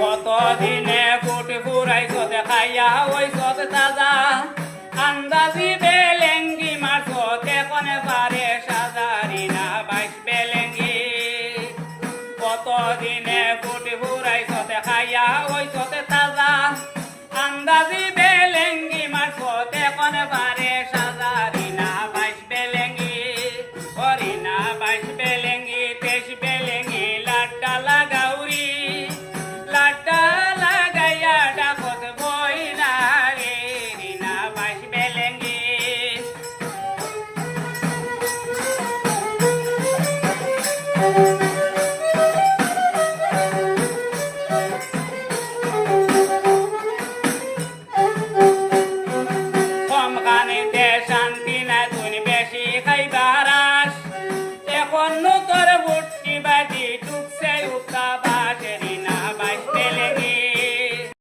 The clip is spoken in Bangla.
কত দিনে কোট ঘুরাই সদ খাইয়া ওই সদ তাজা। আন্দাজি বেলেঙ্গি মার সদ এখনে পারে সাজারি না বাইশ বেলেঙ্গি। কত দিনে কোট ঘুরাই সদ planes